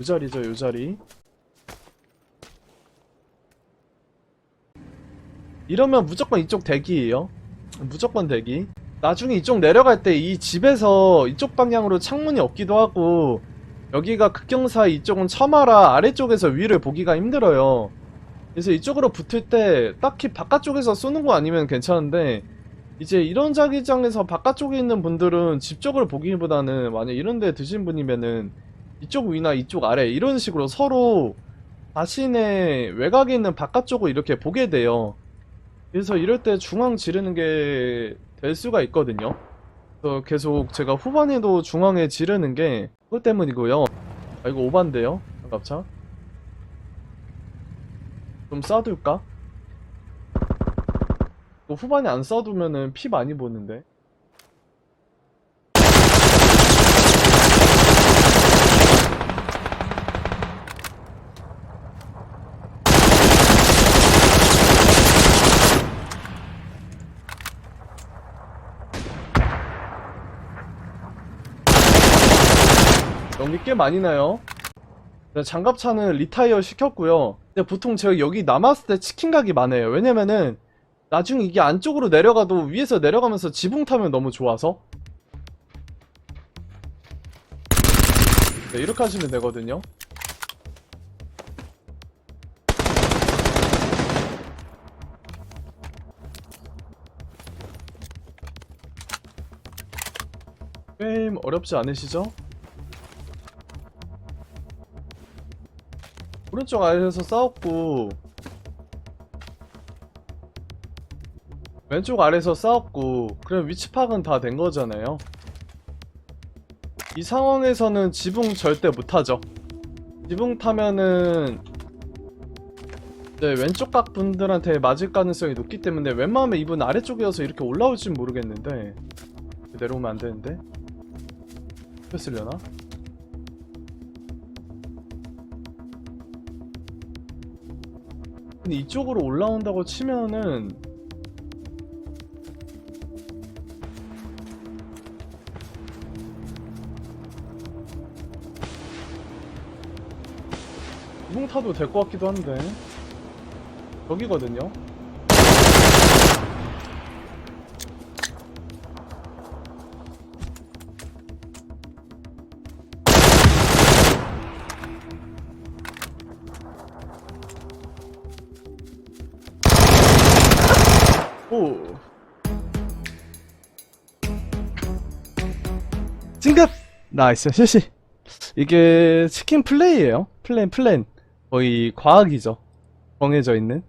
요 자리죠 요 자리. 이러면 무조건 이쪽 대기예요. 무조건 대기. 나중에 이쪽 내려갈 때 이 집에서 이쪽 방향으로 창문이 없기도 하고 여기가 극경사 이쪽은 처마라 아래쪽에서 위를 보기가 힘들어요. 그래서 이쪽으로 붙을 때 딱히 바깥쪽에서 쏘는 거 아니면 괜찮은데 이제 이런 자기장에서 바깥쪽에 있는 분들은 집 쪽을 보기보다는 만약 이런 데 드신 분이면은 이쪽 위나 이쪽 아래 이런 식으로 서로 자신의 외곽에 있는 바깥쪽을 이렇게 보게 돼요. 그래서 이럴 때 중앙 지르는 게 될 수가 있거든요. 그래서 계속 제가 후반에도 중앙에 지르는 게 그것 때문이고요. 아 이거 오반데요? 아깝차. 좀 쏴둘까? 이거 후반에 안 쏴두면은 피 많이 보는데. 연기 꽤 많이 나요. 네, 장갑차는 리타이어 시켰고요. 근데 보통 제가 여기 남았을 때 치킨 각이 많아요. 왜냐면은 나중에 이게 안쪽으로 내려가도 위에서 내려가면서 지붕 타면 너무 좋아서. 네, 이렇게 하시면 되거든요. 게임 어렵지 않으시죠? 오른쪽 아래에서 싸웠고 왼쪽 아래에서 싸웠고 그럼 위치 파악은 다 된 거잖아요. 이 상황에서는 지붕 절대 못하죠. 지붕 타면은 네, 왼쪽 각 분들한테 맞을 가능성이 높기 때문에 웬만하면 이분 아래쪽이어서 이렇게 올라올진 모르겠는데 내려오면 안 되는데? 뺐으려나? 근데 이쪽으로 올라온다고 치면은 이봉 타도 될 것 같기도 한데. 여기거든요 오. 찡긋 나이스. 실시. 이게 치킨 플레이예요. 플랜 플랜 거의 과학이죠. 정해져 있는